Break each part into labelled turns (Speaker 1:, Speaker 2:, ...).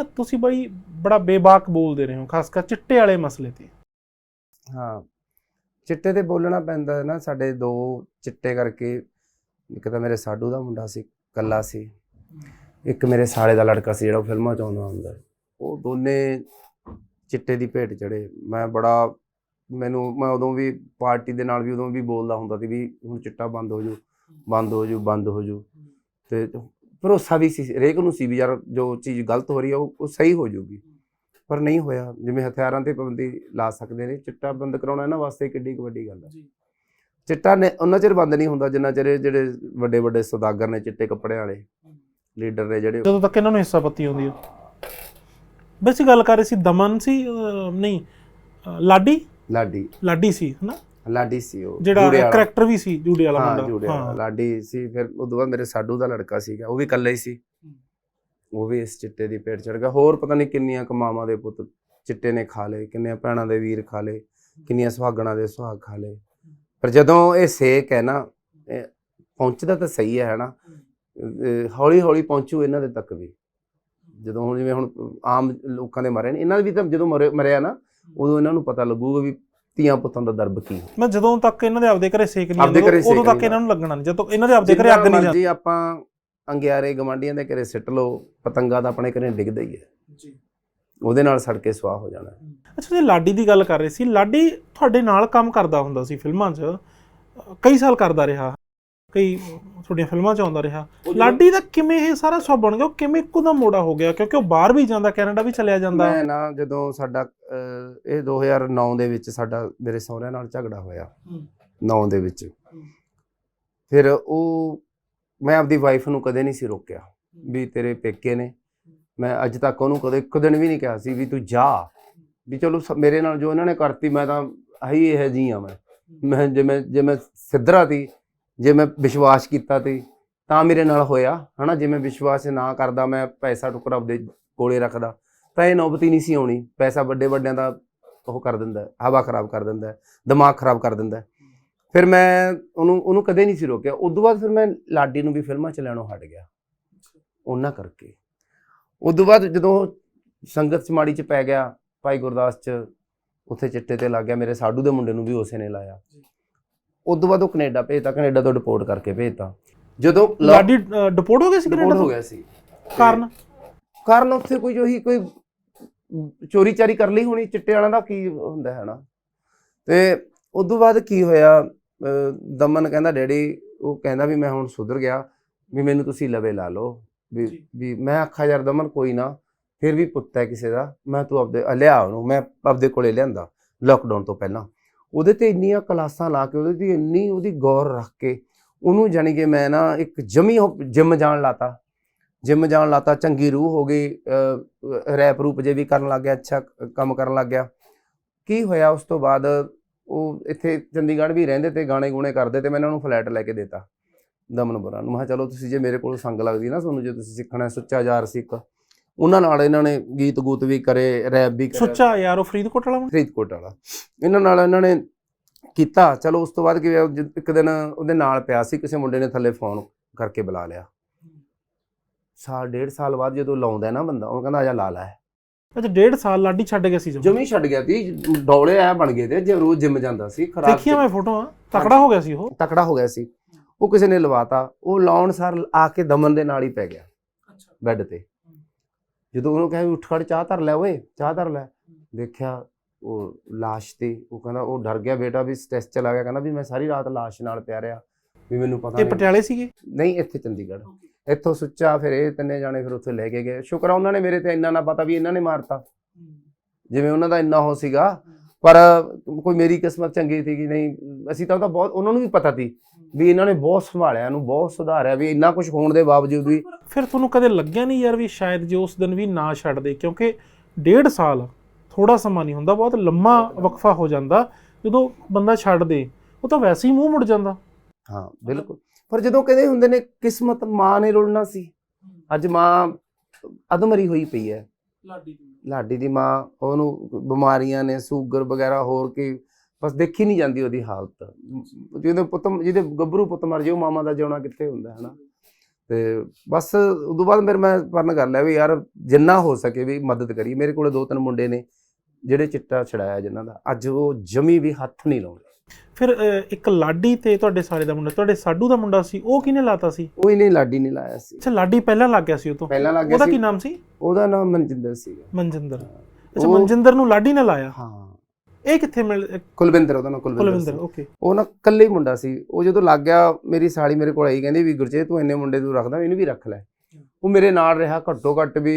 Speaker 1: ਅੱਛਾ, ਤੁਸੀਂ ਬੜੀ, ਬੜਾ ਬੇਬਾਕ ਬੋਲਦੇ ਰਹੇ ਹੋ, ਖਾਸ ਕਰ ਚਿੱਟੇ ਵਾਲੇ ਮਸਲੇ ਤੇ।
Speaker 2: ਹਾਂ, ਚਿੱਟੇ ਤੇ ਬੋਲਣਾ ਪੈਂਦਾ ਹੈ ਨਾ, ਸਾਡੇ ਦੋ ਚਿੱਟੇ ਕਰਕੇ। ਇੱਕ ਤਾਂ ਮੇਰੇ ਸਾਡੂ ਦਾ ਮੁੰਡਾ ਸੀ, ਕੱਲਾ ਸੀ। ਇੱਕ ਮੇਰੇ ਸਾਲੇ ਦਾ ਲੜਕਾ ਸੀ, ਜਿਹੜਾ ਉਹ ਫਿਲਮਾਂ ਚ ਆਉਂਦਾ ਹੁੰਦਾ ਉਹ ਦੋਨੇ ਚਿੱਟੇ ਦੀ ਭੇਟ ਚੜੇ ਮੈਂ ਬੜਾ, ਮੈਨੂੰ, ਮੈਂ ਉਦੋਂ ਵੀ ਪਾਰਟੀ ਦੇ ਨਾਲ ਵੀ ਉਦੋਂ ਵੀ ਬੋਲਦਾ ਹੁੰਦਾ ਸੀ ਵੀ ਹੁਣ ਚਿੱਟਾ ਬੰਦ ਹੋ ਜੂ, ਬੰਦ ਹੋ ਜੂ, ਬੰਦ ਹੋ ਜੂ। ਤੇ ਭਰੋਸਾ ਵੀ ਸੀ ਹਰੇਕ ਨੂੰ ਸੀ ਵੀ ਯਾਰ ਜੋ ਚੀਜ਼ ਗਲਤ ਹੋ ਰਹੀ ਹੈ ਉਹ ਸਹੀ ਹੋ ਜੂਗੀ ਪਰ ਨਹੀਂ ਹੋਇਆ। ਜਿਵੇਂ ਹਥਿਆਰਾਂ ਤੇ ਪਾਬੰਦੀ ਲਾ ਸਕਦੇ ਨੇ ਚਿੱਟਾ ਬੰਦ ਕਰਾਉਣਾ ਇਹਨਾਂ ਵਾਸਤੇ ਕਿੱਡੀ ਵੱਡੀ ਗੱਲ ਹੈ ਚਿੱਟਾ ਨੇ ਉਹਨਾਂ ਚਿਰ ਬੰਦ ਨਹੀਂ ਹੁੰਦਾ ਜਿੰਨਾ ਚਿਰ ਜਿਹੜੇ ਵੱਡੇ ਵੱਡੇ ਸੌਦਾਗਰ ਨੇ ਚਿੱਟੇ ਕੱਪੜਿਆਂ ਵਾਲੇ ਲੀਡਰ ਨੇ ਜਿਹੜੇ
Speaker 1: ਜਦੋਂ ਤੱਕ ਇਹਨਾਂ ਨੂੰ ਹਿੱਸਾ ਪੱਤੀ ਹੁੰਦੀ ਹੈ ਵੈਸੇ ਗੱਲ ਕਰ ਰਹੇ ਸੀ ਦਮਨ ਸੀ ਨਹੀਂ ਲਾਡੀ?
Speaker 2: ਲਾਡੀ।
Speaker 1: ਲਾਡੀ ਸੀ ਹਨਾ?
Speaker 2: ਲਾਡੀ ਸੀ ਉਹ
Speaker 1: ਜਿਹੜਾ। ਕਰੈਕਟਰ ਵੀ ਸੀ ਜੂੜੇ ਵਾਲਾ
Speaker 2: ਹਾਂ
Speaker 1: ਮੁੰਡਾ।
Speaker 2: ਜੂੜੇ ਵਾਲਾ। ਲਾਡੀ ਸੀ ਫਿਰ ਉਦੋਂ ਬਾਅਦ ਮੇਰੇ ਸਾਡੂ ਦਾ ਲੜਕਾ ਸੀਗਾ ਉਹ ਵੀ ਇਕੱਲਾ ਹੀ ਸੀ। ਉਹ ਵੀ ਇਸ ਚਿੱਟੇ ਦੀ ਪੇਟ ਚੜ ਗਿਆ। ਹੋਰ ਪਤਾ ਨਹੀਂ ਕਿੰਨੀਆਂ ਕਮਾਵਾਂ ਦੇ ਪੁੱਤ ਚਿੱਟੇ ਨੇ ਖਾ ਲਏ ਕਿੰਨੀਆਂ ਭੈਣਾਂ ਦੇ ਵੀਰ ਖਾ ਲਏ ਕਿੰਨੀਆਂ ਸੁਹਾਗਣਾਂ ਦੇ ਸੁਹਾਗ ਖਾ ਲਏ। ਪਰ ਜਦੋਂ ਇਹ ਸੇਕ ਹੈ ਨਾ ਇਹ ਪਹੁੰਚਦਾ ਤਾਂ ਸਹੀ ਹੈ ਹਨਾ? ਹੌਲੀ ਹੌਲੀ ਪਹੁੰਚੂ ਇਹਨਾਂ ਦੇ ਤੱਕ ਵੀ। ਜਦੋਂ ਹੁਣ ਜਿਵੇਂ ਹੁਣ ਆਮ ਲੋਕਾਂ ਦੇ ਮਰੇ ਨੇ ਇਹਨਾਂ ਦੇ ਵੀ ਤਾਂ ਜਦੋਂ ਮਰੇ- ਮਰਿਆ ਨਾ ਉਦੋਂ ਇਹਨਾਂ ਨੂੰ ਪਤਾ ਲੱਗੂਗਾ ਵੀ ਧੀਆਂ ਪੁੱਤਾਂ ਦਾ ਦਰਬ ਕੀ ਹੈ
Speaker 1: ਮੈਂ ਜਦੋਂ ਤੱਕ ਇਹਨਾਂ ਦੇ ਆਪਦੇ ਘਰੇ ਸੇਕ ਨਹੀਂ
Speaker 2: ਆਪਦੇ
Speaker 1: ਆਉਂਦਾ
Speaker 2: ਘਰੇ ਸੇਕ
Speaker 1: ਉਦੋਂ ਤੱਕ
Speaker 2: ਨਹੀਂ
Speaker 1: ਇਹਨਾਂ ਨੂੰ ਲੱਗਣਾ ਨਹੀਂ। ਜਦੋਂ ਇਹਨਾਂ ਦੇ ਆਪਦੇ ਘਰੇ ਅੱਗ ਨਹੀਂ ਜਾਂਦੀ
Speaker 2: ਮਰਜ਼ੀ ਆਪਾਂ ਅੰਗਿਆਰੇ ਗਵਾਂਡੀਆਂ ਦੇ ਘਰੇ ਸਿੱਟ ਲਓ ਪਤੰਗਾ ਤਾਂ ਆਪਣੇ ਘਰੇ ਡਿੱਗਦਾ ਹੀ ਹੈ।
Speaker 1: ਜੀ।
Speaker 2: ਉਹਦੇ ਨਾਲ ਸੜ ਕੇ ਸਵਾਹ ਹੋ ਜਾਣਾ।
Speaker 1: ਅੱਛਾ ਤੁਸੀਂ ਲਾਡੀ ਦੀ ਗੱਲ ਕਰ ਰਹੇ ਸੀ। ਲਾਡੀ ਤੁਹਾਡੇ ਨਾਲ ਕੰਮ ਕਰਦਾ ਹੁੰਦਾ ਸੀ ਫਿਲਮਾਂ 'ਚ ਅਹ ਕਈ ਸਾਲ ਕਰਦਾ ਰਿਹਾ। ਕਈ ਤੁਹਾਡੀਆਂ ਫਿਲਮਾਂ 'ਚ ਆਉਂਦਾ ਰਿਹਾ। ਲਾਡੀ ਦਾ ਕਿਵੇਂ ਇਹ ਸਾਰਾ ਸਭ ਬਣ ਗਿਆ? ਉਹ ਕਿਵੇਂ ਇੱਕੋ ਦਾ ਮੋੜਾ ਹੋ ਗਿਆ? ਕਿਉਂਕਿ ਉਹ ਬਾਹਰ ਵੀ ਜਾਂਦਾ ਕੈਨੇਡਾ ਵੀ ਚਲਿਆ ਜਾਂਦਾ।
Speaker 2: ਮੈਂ ਨਾ ਜਦੋਂ ਸਾਡਾ ਅਹ, ਇਹ 2009 ਦੇ ਵਿੱਚ ਸਾਡਾ ਮੇਰੇ ਸਹੁਰਿਆਂ ਨਾਲ ਝਗੜਾ ਹੋਇਆ। 9 ਦੇ ਵਿੱਚ। ਫਿਰ ਉਹ ਮੈਂ ਆਪਦੀ ਵਾਈਫ ਨੂੰ ਕਦੇ ਨਹੀਂ ਸੀ ਰੋਕਿਆ ਵੀ ਤੇਰੇ ਪੇਕੇ ਨੇ। ਮੈਂ ਅੱਜ ਤੱਕ ਉਹਨੂੰ ਕਦੇ ਇੱਕ ਦਿਨ ਵੀ ਨਹੀਂ ਕਿਹਾ ਸੀ ਵੀ ਤੂੰ ਜਾ। ਵੀ ਚਲੋ ਸ- ਮੇਰੇ ਨਾਲ ਜੋ ਇਹਨਾਂ ਨੇ ਕਰਤੀ ਮੈਂ ਤਾਂ ਆਹੀ ਇਹ ਜੀ ਆ ਮੈਂ। ਮੈਂ ਜੇ ਮੈਂ ਜੇ ਮੈਂ ਸਿੱਧਰਾ ਤੀ ਜੇ ਮੈਂ ਵਿਸ਼ਵਾਸ ਕੀਤਾ ਤੇ ਤਾਂ ਮੇਰੇ ਨਾਲ ਹੋਇਆ, ਹਨਾ? ਜੇ ਮੈਂ ਵਿਸ਼ਵਾਸ ਨਾ ਕਰਦਾ, ਮੈਂ ਪੈਸਾ ਟੁਕੜਾ ਆਪਦੇ ਕੋਲੇ ਰੱਖਦਾ, ਤਾਂ ਇਹ ਨੌਬਤੀ ਨਹੀਂ ਸੀ ਆਉਣੀ। ਪੈਸਾ ਵੱਡੇ ਵੱਡਿਆਂ ਦਾ ਉਹ ਕਰ ਦਿੰਦਾ ਹਵਾ ਖਰਾਬ ਕਰ ਦਿੰਦਾ ਦਿਮਾਗ ਖਰਾਬ ਕਰ ਦਿੰਦਾ ਫਿਰ ਮੈਂ ਉਹਨੂੰ ਉਹਨੂੰ ਕਦੇ ਨਹੀਂ ਸੀ ਰੋਕਿਆ। ਉਦੋਂ ਬਾਅਦ ਫਿਰ ਮੈਂ ਲਾਡੀ ਨੂੰ ਵੀ ਫਿਲਮਾਂ ਚ ਲੈਣੋਂ ਹਟ ਗਿਆ। ਉਹਨਾਂ ਕਰਕੇ। ਉਦੋਂ ਬਾਅਦ ਜਦੋਂ ਸੰਗਤ ਚ ਮਾੜੀ ਚ ਪੈ ਗਿਆ, ਭਾਈ ਗੁਰਦਾਸ ਚ, ਉੱਥੇ ਚਿੱਟੇ ਤੇ ਲੱਗ ਗਿਆ, ਮੇਰੇ ਸਾਡੂ ਦੇ ਮੁੰਡੇ ਨੂੰ ਵੀ ਉਸੇ ਨੇ ਲਾਇਆ। ਉਦੋਂ ਬਾਅਦ ਉਹ ਕੈਨੇਡਾ ਭੇਜਤਾ ਕੈਨੇਡਾ ਤੋਂ ਡਿਪੋਰਟ ਕਰਕੇ ਭੇਜਤਾ। ਜਦੋਂ
Speaker 1: ਲਾਡੀ ਡਿਪੋਰਟ ਹੋ ਗਿਆ ਸੀ
Speaker 2: ਡਿਪੋਰਟ
Speaker 1: ਕੈਨੇਡਾ
Speaker 2: ਹੋ
Speaker 1: ਤੋਂ?
Speaker 2: ਗਿਆ ਸੀ।
Speaker 1: ਕਾਰਨ?
Speaker 2: ਕਾਰਨ ਉੱਥੇ ਕੋਈ ਉਹੀ ਕੋਈ ਚੋਰੀ ਚਾਰੀ ਕਰ ਲਈ ਹੋਣੀ ਚਿੱਟੇ ਵਾਲਿਆਂ ਦਾ ਕੀ ਹੁੰਦਾ ਹੈ ਨਾ? ਤੇ ਉਦੋਂ ਬਾਅਦ ਕੀ ਹੋਇਆ? ਅਹ ਦਮਨ ਕਹਿੰਦਾ ਡੈਡੀ ਉਹ ਕਹਿੰਦਾ ਵੀ ਮੈਂ ਹੁਣ ਸੁਧਰ ਗਿਆ ਵੀ ਮੈਨੂੰ ਤੁਸੀਂ ਲਵੇ ਲਾ ਲਓ। ਵੀ
Speaker 1: ਜੀ।
Speaker 2: ਵੀ ਮੈਂ ਆਖਾ ਯਾਰ ਦਮਨ ਕੋਈ ਨਾ ਫਿਰ ਵੀ ਪੁੱਤ ਹੈ ਕਿਸੇ ਦਾ ਮੈਂ ਤੂੰ ਆਪਦੇ ਅ, ਲਿਆ ਉਹਨੂੰ ਮੈਂ ਆਪਦੇ ਕੋਲੇ ਲਿਆਂਦਾ ਲੋਕਡਾਊਨ ਤੋਂ ਪਹਿਲਾਂ। ਉਹਦੇ ਤੇ ਇੰਨੀਆਂ ਕਲਾਸਾਂ ਲਾ ਕੇ, ਉਹਦੇ ਤੇ ਇੰਨੀ ਉਹਦੀ ਗੌਰ ਰੱਖ ਕੇ, ਉਹਨੂੰ ਜਾਣੀ ਕਿ ਮੈਂ ਨਾ ਇੱਕ ਜਮੀ ਜਿਮ ਜਾਣ ਲਾਤਾ। ਜਿਮ ਜਾਣ ਲਾਤਾ, ਚੰਗੀ ਰੂਹ ਹੋ ਗਈ ਰੈਪ ਰੂਪ ਜੇ ਵੀ ਕਰਨ ਲੱਗ ਗਿਆ, ਅੱਛਾ ਕੰਮ ਕਰਨ ਲੱਗ ਗਿਆ। ਕੀ ਹੋਇਆ ਉਸ ਤੋਂ ਬਾਅਦ, ਉਹ ਇੱਥੇ ਚੰਡੀਗੜ੍ਹ ਵੀ ਰਹਿੰਦੇ ਤੇ ਗਾਣੇ ਗੂਣੇ ਕਰਦੇ ਤੇ ਮੈਂ ਇਹਨਾਂ ਨੂੰ ਫਲੈਟ ਲੈ ਕੇ ਦਿੱਤਾ ਦਮਨ ਬੁਰਾ ਨੂੰ। ਮੈਂ ਕਿਹਾ ਚਲੋ ਤੁਸੀਂ ਜੇ ਮੇਰੇ ਕੋਲ ਸੰਗ ਲੱਗਦੀ ਨਾ ਤੁਹਾਨੂੰ, ਜੇ ਤੁਸੀਂ ਸਿੱਖਣਾ ਸੁੱਚਾ ਯਾਰ ਸੀ ਇੱਕ ਉਹਨਾਂ ਨਾਲ ਇਹਨਾਂ ਨੇ ਗੀਤ ਗੂਤ ਵੀ ਕਰੇ ਰੈਪ ਵੀ ਕਰੇ
Speaker 1: ਸੁੱਚਾ ਯਾਰ ਉਹ ਫਰੀਦਕੋਟ ਵਾਲਾ?
Speaker 2: ਫਰੀਦਕੋਟ ਵਾਲਾ। ਇਹਨਾਂ ਨਾਲ ਇਹਨਾਂ ਨੇ ਕੀਤਾ। ਚਲੋ ਉਸ ਤੋਂ ਬਾਅਦ ਕੀ ਇੱਕ ਦਿਨ ਉਹਦੇ ਨਾਲ ਪਿਆ ਸੀ ਕਿਸੇ ਮੁੰਡੇ ਨੇ ਥੱਲੇ ਫੋਨ ਕਰਕੇ ਬੁਲਾ ਲਿਆ। ਸਾਲ ਡੇਢ ਸਾਲ ਬਾਅਦ ਜਦੋਂ ਲਾਉਂਦਾ ਨਾ ਬੰਦਾ ਉਹ ਕਹਿੰਦਾ ਆ ਜਾ ਲਾ ਲੈ।
Speaker 1: ਅੱਛਾ ਡੇਢ ਸਾਲ ਲਾਡੀ ਛੱਡ ਗਿਆ ਸੀ ਜਮ?
Speaker 2: ਛੱਡ ਗਿਆ ਸੀ। ਡੌਲੇ ਆ ਬਣ ਗਏ ਤੇ ਜੇ ਰੋਜ਼ ਜਿਮ ਜਾਂਦਾ ਸੀ ਖਰਾਬ
Speaker 1: ਦੇਖੀਆਂ ਮੈਂ ਫੋਟੋਆਂ। ਤਕੜਾ ਹੋ ਗਿਆ ਸੀ ਉਹ?
Speaker 2: ਤਕੜਾ ਹੋ ਗਿਆ ਸੀ। ਉਹ ਕਿਸੇ ਨੇ ਲਵਾਤਾ। ਉਹ ਲਾਉਣ ਸਾਰ ਆ ਕੇ ਦਮਨ ਦੇ ਨਾਲ ਹੀ ਪੈ ਗਿਆ। ਬੈੱਡ ਤੇ। ਜਦੋਂ ਉਹਨੂੰ ਕਿਹਾ ਉੱਠ ਖੜ ਚਾਹ ਧਰ ਲੈ ਓਏ ਚਾਹ ਧਰ ਲੈ। ਦੇਖਿਆ ਉਹ ਲਾਸ਼ ਤੇ ਉਹ ਕਹਿੰਦਾ ਉਹ ਡਰ ਗਿਆ ਬੇਟਾ ਵੀ ਸਟ੍ਰੈਸ ਚਲਾ ਗਿਆ ਕਹਿੰਦਾ ਵੀ ਮੈਂ ਸਾਰੀ ਰਾਤ ਲਾਸ਼ ਨਾਲ ਪਿਆ ਰਿਹਾ ਵੀ ਮੈਨੂੰ ਪਤਾ
Speaker 1: ਇਹ ਪਟਿਆਲੇ ਸੀਗੇ?
Speaker 2: ਨਹੀਂ ਇੱਥੇ ਚੰਡੀਗੜ੍ਹ। ਇੱਥੋਂ ਸੁੱਚਾ ਫਿਰ ਇਹ ਤਿੰਨੇ ਜਾਣੇ ਫਿਰ ਉੱਥੇ ਲੈ ਕੇ ਗਏ। ਸ਼ੁਕਰ ਆ ਉਹਨਾਂ ਨੇ ਮੇਰੇ ਤੇ ਇੰਨਾ ਨਾ ਪਤਾ ਵੀ ਇਹਨਾਂ ਨੇ ਮਾਰਤਾ। ਜਿਵੇਂ ਉਹਨਾਂ ਦਾ ਇੰਨਾ ਹੋ ਸੀਗਾ ਪਰ ਕੋਈ ਮੇਰੀ ਕਿਸਮਤ ਚੰਗੀ ਸੀ ਕਿ ਨਹੀਂ ਅਸੀਂ ਤਾਂ ਉਹਦਾ ਬਹੁਤ ਉਹਨਾਂ ਨੂੰ ਵੀ ਪਤਾ ਸੀ ਵੀ ਇਹਨਾਂ ਨੇ ਬਹੁਤ ਸੰਭਾਲਿਆ ਇਹਨੂੰ ਬਹੁਤ ਸੁਧਾਰਿਆ ਵੀ ਇੰਨਾ ਕੁਝ ਹੋਣ ਦੇ ਬਾਵਜੂਦ ਵੀ
Speaker 1: ਫਿਰ ਤੁਹਾਨੂੰ ਕਦੇ ਲੱਗਿਆ ਨਹੀਂ ਯਾਰ ਵੀ ਸ਼ਾਇਦ ਜੇ ਉਸ ਦਿਨ ਵੀ ਨਾ ਛੱਡ ਦੇ ਕਿਉਂਕਿ ਡੇਢ ਸਾਲ ਥੋੜਾ ਸਮਾਂ ਨਹੀਂ ਹੁੰਦਾ ਬਹੁਤ ਲੰਮਾ ਵਕਫਾ ਹੋ ਜਾਂਦਾ ਜਦੋਂ ਬੰਦਾ ਛੱਡ ਦੇ ਉਹ ਤਾਂ ਵੈਸੇ ਹੀ ਮੂੰਹ ਮੁੜ ਜਾਂਦਾ।
Speaker 2: ਹਾਂ ਬਿਲਕੁਲ। ਪਰ ਜਦੋਂ ਕਹਿੰਦੇ ਹੁੰਦੇ ਨੇ ਕਿਸਮਤ ਮਾਂ ਨੇ ਰੁਲਣਾ ਸੀ ਅੱਜ ਮਾਂ ਅਧਮਰੀ ਹੋਈ ਪਈ ਹੈ। ਲਾਡੀ ਲਾਡੀ ਦੀ ਮਾਂ, ਉਹਨੂੰ ਬਿਮਾਰੀਆਂ ਨੇ, ਸ਼ੂਗਰ ਵਗੈਰਾ ਹੋਰ ਕੀ, ਬਸ ਦੇਖੀ ਨਹੀਂ ਜਾਂਦੀ ਉਹਦੀ ਹਾਲਤ। ਜਿਹਦੇ ਪੁੱਤ, ਜਿਹਦੇ ਗੱਭਰੂ ਪੁੱਤ ਮਰ ਜਾਓ ਮਾਮਾ ਦਾ ਜਿਉਣਾ ਕਿੱਥੇ ਹੁੰਦਾ ਹੈ ਨਾ ਤੇ ਬਸ ਉਦੋਂ ਬਾਅਦ ਫਿਰ ਮੈਂ ਪਰਨ ਕਰ ਲਿਆ ਵੀ ਯਾਰ ਜਿੰਨਾ ਹੋ ਸਕੇ ਵੀ ਮਦਦ ਕਰੀ ਮੇਰੇ ਕੋਲੇ ਦੋ ਤਿੰਨ ਮੁੰਡੇ ਨੇ, ਜਿਹੜੇ ਚਿੱਟਾ ਛੜਾਇਆ ਜਿਨ੍ਹਾਂ ਦਾ। ਅੱਜ ਉਹ ਜਮੀ ਵੀ ਹੱਥ ਨਹੀਂ ਲਾਉਂਦੇ।
Speaker 1: ਫਿਰ ਇੱਕ ਲਾਡੀ ਤੇ ਤੁਹਾਡੇ ਸਾਲੇ ਦਾ ਮੁੰਡਾ ਤੁਹਾਡੇ ਸਾਡੂ ਦਾ ਮੁੰਡਾ ਸੀ ਉਹ ਕਿਹਨੇ ਲਾਤਾ ਸੀ?
Speaker 2: ਉਹ ਨਹੀਂ ਲਾਡੀ ਨਹੀਂ ਲਾਇਆ ਸੀ।
Speaker 1: ਅੱਛਾ ਲਾਡੀ ਪਹਿਲਾਂ ਲੱਗ ਗਿਆ ਸੀ ਉਹ ਤੋਂ?
Speaker 2: ਪਹਿਲਾਂ ਲੱਗ ਗਿਆ
Speaker 1: ਉਹਦਾ ਕੀ
Speaker 2: ਸੀ
Speaker 1: ਨਾਮ ਸੀ?
Speaker 2: ਉਹਦਾ ਨਾਮ ਮਨਜਿੰਦਰ ਸੀ।
Speaker 1: ਮਨਜਿੰਦਰ। ਅੱਛਾ ਮਨਜਿੰਦਰ ਨੂੰ ਲਾਡੀ ਨੇ ਲਾਇਆ?
Speaker 2: ਹਾਂ।
Speaker 1: ਇਹ ਕਿੱਥੇ ਮਿਲ
Speaker 2: ਕੁਲਵਿੰਦਰ ਉਹਦਾ ਨਾਮ ਕੁਲਵਿੰਦਰ ਸੀ।
Speaker 1: ਓਕੇ
Speaker 2: ਉਹ ਨਾ ਇਕੱਲੇ ਮੁੰਡਾ ਸੀ। ਉਹ ਜਦੋਂ ਲੱਗ ਗਿਆ ਮੇਰੀ ਸਾਲੀ ਮੇਰੇ ਕੋਲ ਆਈ ਕਹਿੰਦੀ ਵੀ ਗੁਰਜੇ ਤੂੰ ਇੰਨੇ ਮੁੰਡੇ ਤੂੰ ਰੱਖਦਾ ਇਹਨੂੰ ਵੀ ਰੱਖ ਲੈ। ਉਹ ਮੇਰੇ ਨਾਲ ਰਿਹਾ ਘੱਟੋ ਘੱਟ ਵੀ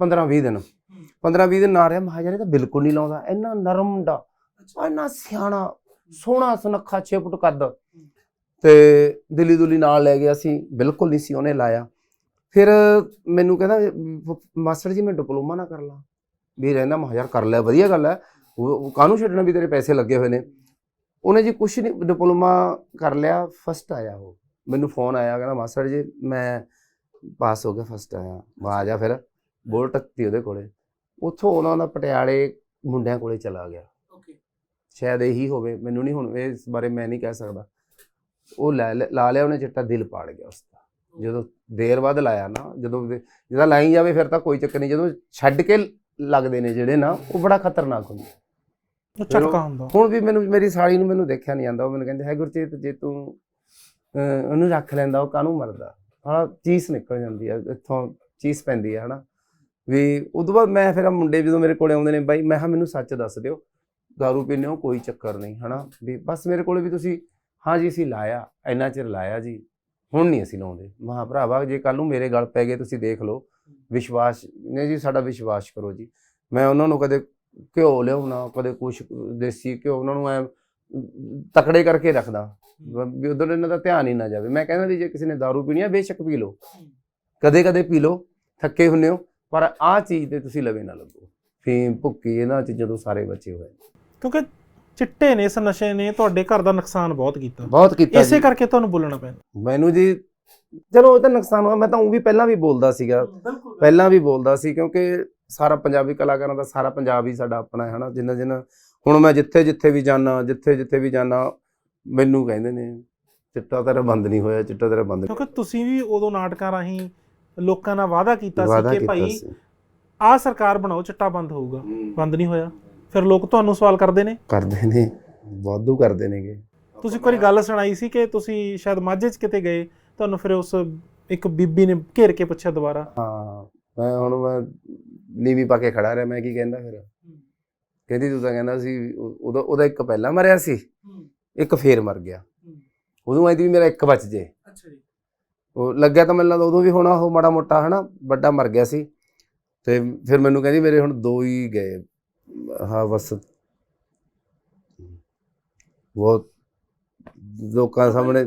Speaker 2: 15 20 ਦਿਨ। 15 20 ਦਿਨ ਨਾਲ ਰਿਹਾ ਮਹਾਜਰ ਤਾਂ ਬਿਲਕੁਲ ਨਹੀਂ ਲਾਉਂਦਾ। ਇੰਨਾ ਨਰਮ ਮੁੰਡਾ ਇੰਨਾ ਸਿਆਣਾ ਸੋਹਣਾ ਸੁਨੱਖਾ 6 ਫੁੱਟ ਕੱਦ। ਤੇ ਦਿੱਲੀ ਦੁਲੀ ਨਾਲ ਲੈ ਗਿਆ ਸੀ, ਬਿਲਕੁਲ ਨਹੀਂ ਸੀ ਉਹਨੇ ਲਾਇਆ। ਫਿਰ ਮੈਨੂੰ ਕਹਿੰਦਾ ਮਾਸਟਰ ਜੀ, ਮੈਂ ਡਿਪਲੋਮਾ ਨਾ ਕਰ ਲਾਂ। ਵੀ ਰਹਿੰਦਾ ਮੈਂ, ਯਾਰ ਕਰ ਲੈ, ਵਧੀਆ ਗੱਲ ਹੈ। ਉਹ ਕਾਹਨੂੰ ਛੱਡਣਾ ਵੀ ਤੇਰੇ ਪੈਸੇ ਲੱਗੇ ਹੋਏ ਨੇ? ਉਹਨੇ ਜੀ ਕੁਛ ਨਹੀਂ, ਡਿਪਲੋਮਾ ਕਰ ਲਿਆ ਫਸਟ ਆਇਆ ਉਹ। ਮੈਨੂੰ ਫੋਨ ਆਇਆ, ਕਹਿੰਦਾ, ਮਾਸਟਰ ਜੀ, ਮੈਂ ਪਾਸ ਹੋ ਗਿਆ ਫਸਟ ਆਇਆ। ਮੈਂ ਆ ਜਾ ਫਿਰ ਬੋਲ ਤੀ ਉਹਦੇ ਕੋਲੇ। ਉੱਥੋਂ ਉਹਨਾਂ ਦਾ ਪਟਿਆਲੇ ਮੁੰਡਿਆਂ ਕੋਲੇ ਚਲਾ ਗਿਆ। ਸ਼ਾਇਦ ਇਹੀ ਹੋਵੇ ਮੈਨੂੰ ਨਹੀਂ ਹੁਣ ਇਸ ਬਾਰੇ ਮੈਂ ਨਹੀਂ ਕਹਿ ਸਕਦਾ। ਉਹ ਲੈ ਲਿਆ ਉਹਨੇ ਚਿੱਟਾ ਦਿਲ ਪਾੜ ਗਿਆ ਉਸ ਦਾ। ਜਦੋਂ ਦੇਰ ਬਾਅਦ ਲਾਇਆ ਨਾ ਜਦੋਂ ਜਿਹਦਾ ਲਾਈ ਜਾਵੇ ਫਿਰ ਤਾਂ ਕੋਈ ਚੱਕਰ ਨਹੀਂ ਜਦੋਂ ਛੱਡ ਕੇ ਲੱਗਦੇ ਨੇ ਜਿਹੜੇ ਨਾ ਉਹ ਬੜਾ ਖਤਰਨਾਕ ਹੁੰਦਾ
Speaker 1: ਉਹ ਝਟਕਾ ਹੁੰਦਾ।
Speaker 2: ਹੁਣ ਵੀ ਮੈਨੂੰ ਮੇਰੀ ਸਾਲੀ ਨੂੰ ਮੈਨੂੰ ਦੇਖਿਆ ਨਹੀਂ ਜਾਂਦਾ ਉਹ ਮੈਨੂੰ ਕਹਿੰਦੇ ਹੈ ਗੁਰਚੇਤ ਜੇ ਤੂੰ ਉਹਨੂੰ ਰੱਖ ਲੈਂਦਾ ਉਹ ਕਾਹਨੂੰ ਮਰਦਾ? ਹਣਾ ਚੀਸ ਨਿਕਲ ਜਾਂਦੀ ਹੈ ਇੱਥੋਂ ਚੀਸ ਪੈਂਦੀ ਹੈ ਹਨਾ। ਵੀ ਉਦੋਂ ਬਾਅਦ ਮੈਂ ਫਿਰ ਮੁੰਡੇ ਜਦੋਂ ਮੇਰੇ ਕੋਲੇ ਆਉਂਦੇ ਨੇ ਬਾਈ ਮੈਂ ਕਿਹਾ ਮੈਨੂੰ ਸੱਚ ਦੱਸ ਦਿਓ ਦਾਰੂ ਪੀਂਦੇ ਹੋ ਕੋਈ ਚੱਕਰ ਨਹੀਂ ਹਨਾ ਵੀ ਬਸ ਮੇਰੇ ਕੋਲੇ ਵੀ ਤੁਸੀਂ ਹਾਂ ਜੀ ਅਸੀਂ ਲਾਇਆ ਇੰਨਾ ਚਿਰ ਲਾਇਆ ਜੀ ਹੁਣ ਨਹੀਂ ਅਸੀਂ ਲਾਉਂਦੇ ਮਹਾ ਭਰਾਵਾ ਜੇ ਕੱਲ ਨੂੰ ਮੇਰੇ ਗਲ ਪੈ ਗਏ ਤੁਸੀਂ ਦੇਖ ਲਓ ਵਿਸ਼ਵਾਸ ਨੇ ਜੀ ਸਾਡਾ ਵਿਸ਼ਵਾਸ ਕਰੋ ਜੀ ਮੈਂ ਉਹਨਾਂ ਨੂੰ ਕਦੇ ਘਿਓ ਲਿਆਉਣਾ ਕਦੇ ਕੁਛ ਦੇਸੀ ਘਿਓ ਉਹਨਾਂ ਨੂੰ ਐ ਤਕੜੇ ਕਰਕੇ ਰੱਖਦਾ ਵੀ ਉਧਰ ਇਹਨਾਂ ਦਾ ਧਿਆਨ ਹੀ ਨਾ ਜਾਵੇ ਮੈਂ ਕਹਿੰਦਾ ਜੀ ਜੇ ਕਿਸੇ ਨੇ दारू ਪੀਣੀ ਆ ਬੇਸ਼ੱਕ ਪੀ ਲਓ ਕਦੇ ਕਦੇ ਪੀ ਲਓ ਥੱਕੇ ਹੁੰਨੇ ਹੋ ਪਰ ਆਹ ਚੀਜ਼ ਤੇ ਤੁਸੀਂ ਲਵੇ ਨਾ ਲੱਗੋ ਫੀਮ ਭੁੱਕੀ ਇਹਨਾਂ ਚੀਜ਼ਾਂ ਤੋਂ ਸਾਰੇ ਬਚੇ ਹੋਏ
Speaker 1: ਕਿਉਂਕਿ ਚਿੱਟੇ ਨੇ ਇਸ ਨਸ਼ੇ ਨੇ ਤੁਹਾਡੇ ਘਰ ਦਾ ਨੁਕਸਾਨ ਬਹੁਤ ਕੀਤਾ।
Speaker 2: ਬਹੁਤ ਕੀਤਾ
Speaker 1: ਇਸੇ
Speaker 2: ਜੀ।
Speaker 1: ਕਰਕੇ ਤੁਹਾਨੂੰ ਬੋਲਣਾ ਪੈਂਦਾ।
Speaker 2: ਮੈਨੂੰ ਜੀ ਚਲੋ ਉਹ ਤਾਂ ਨੁਕਸਾਨ ਹੋਇਆ ਮੈਂ ਤਾਂ ਉਹ ਵੀ ਪਹਿਲਾਂ ਵੀ ਬੋਲਦਾ ਸੀਗਾ।
Speaker 1: ਬਿਲਕੁਲ
Speaker 2: ਪਹਿਲਾਂ ਵੀ ਬੋਲਦਾ ਸੀ ਕਿਉਂਕਿ ਸਾਰਾ ਪੰਜਾਬੀ ਕਲਾਕਾਰਾਂ ਦਾ ਸਾਰਾ ਪੰਜਾਬ ਹੀ ਸਾਡਾ ਆਪਣਾ ਹੈ ਹਨਾ ਜਿੰਨਾ ਜਿੰਨਾ। ਹੁਣ ਮੈਂ ਜਿੱਥੇ ਜਿੱਥੇ ਵੀ ਜਾਣਾ ਜਿੱਥੇ ਜਿੱਥੇ ਵੀ ਜਾਣਾ ਮੈਨੂੰ ਕਹਿੰਦੇ ਨੇ ਚਿੱਟਾ ਤੇਰਾ ਬੰਦ ਨਹੀਂ ਹੋਇਆ ਚਿੱਟਾ ਤੇਰਾ ਬੰਦ।
Speaker 1: ਕਿਉਂਕਿ ਤੁਸੀਂ ਵੀ ਉਦੋਂ ਨਾਟਕਾਂ ਰਾਹੀਂ ਲੋਕਾਂ ਨਾਲ ਵਾਅਦਾ ਕੀਤਾ
Speaker 2: ਵਾਅਦਾ
Speaker 1: ਸੀ ਕਿ
Speaker 2: ਕੀਤਾ
Speaker 1: ਭਾਈ
Speaker 2: ਸੀ।
Speaker 1: ਆਹ ਸਰਕਾਰ ਬਣਾਓ ਚਿੱਟਾ ਬੰਦ ਹੋਊਗਾ। ਬੰਦ ਨਹੀਂ ਹੋਇਆ। ਫਿਰ ਲੋਕ ਤੁਹਾਨੂੰ ਸਵਾਲ ਕਰਦੇ ਨੇ?
Speaker 2: ਕਰਦੇ ਨੇ ਵਾਧੂ ਕਰਦੇ ਨੇਗੇ।
Speaker 1: ਤੁਸੀਂ ਵਾਰੀ ਗੱਲ ਸੁਣਾਈ ਸੀ ਕਿ ਤੁਸੀਂ ਸ਼ਾਇਦ ਮਾਝੇ 'ਚ ਕਿਤੇ ਗਏ ਤੁਹਾਨੂੰ ਫਿਰ ਉਸ ਇੱਕ ਬੀਬੀ ਨੇ ਘੇਰ ਕੇ ਪੁੱਛਿਆ ਦੁਬਾਰਾ?
Speaker 2: ਹਾਂ ਮੈਂ ਹੁਣ ਮੈਂ ਨੀਵੀਂ ਪਾ ਕੇ ਖੜਾ ਰਿਹਾ ਮੈਂ ਕੀ ਕਹਿੰਦਾ ਫਿਰ? ਕਹਿੰਦੀ ਤੂੰ ਤਾਂ ਕਹਿੰਦਾ ਸੀ ਉਹ- ਉਹਦਾ ਉਹਦਾ ਇੱਕ ਪਹਿਲਾਂ ਮਰਿਆ ਸੀ ਇੱਕ ਫੇਰ ਮਰ ਗਿਆ। ਉਦੋਂ ਐਂ ਵੀ ਮੇਰਾ ਇੱਕ ਬਚ ਜੇ।
Speaker 1: ਅੱਛਾ ਜੀ।
Speaker 2: ਉਹ ਲੱਗਿਆ ਤਾਂ ਮੈਨੂੰ ਲੱਗਦਾ ਉਦੋਂ ਵੀ ਹੋਣਾ ਉਹ ਮਾੜਾ ਮੋਟਾ ਹਨਾ ਵੱਡਾ ਮਰ ਗਿਆ ਸੀ। ਤੇ ਫਿਰ ਮੈਨੂੰ ਕਹਿੰਦੀ ਮੇਰੇ ਹੁਣ ਦੋ ਹੀ ਗਏ। ਹਾਂ ਬਸ। ਬਹੁਤ ਲੋਕਾਂ ਸਾਹਮਣੇ